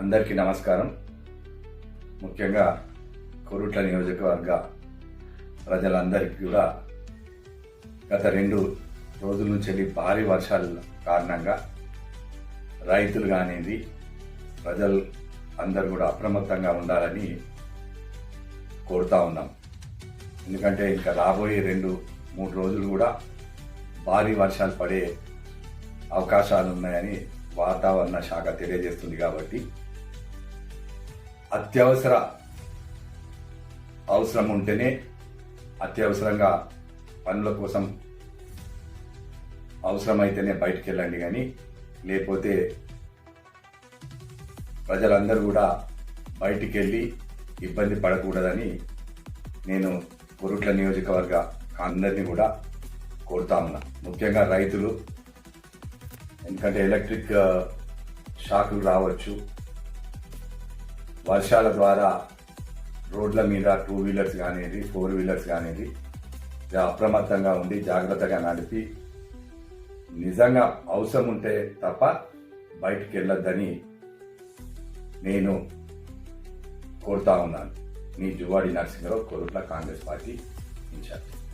అందరికీ నమస్కారం. ముఖ్యంగా కొరుట్ల నియోజకవర్గ ప్రజలందరికీ కూడా గత రెండు రోజుల నుంచి వెళ్ళి భారీ వర్షాల కారణంగా రైతులు కానిది ప్రజలు అందరూ కూడా అప్రమత్తంగా ఉండాలని కోరుతా ఉన్నాం. ఎందుకంటే ఇంకా రాబోయే రెండు మూడు రోజులు కూడా భారీ వర్షాలు పడే అవకాశాలు ఉన్నాయని వాతావరణ శాఖ తెలియజేస్తుంది కాబట్టి అత్యవసర అవసరం ఉంటేనే అత్యవసరంగా పనుల కోసం అవసరమైతేనే బయటికి వెళ్ళండి కానీ లేకపోతే ప్రజలందరూ కూడా బయటికి వెళ్ళి ఇబ్బంది పడకూడదని నేను కొరుట్ల నియోజకవర్గ అందరినీ కూడా కోరుతా ఉన్నా. ముఖ్యంగా రైతులు ఎందుకంటే ఎలక్ట్రిక్ షాకులు రావచ్చు. వర్షాల ద్వారా రోడ్ల మీద టూ వీలర్స్ కానివ్వండి ఫోర్ వీలర్స్ కానివ్వండి అప్రమత్తంగా ఉండి జాగ్రత్తగా నడిపి నిజంగా అవసరం ఉంటే తప్ప బయటికి వెళ్ళొద్దని నేను కోరుతా ఉన్నాను. మీ Juvvadi Narasimha Rao Korutla Congress party in charge.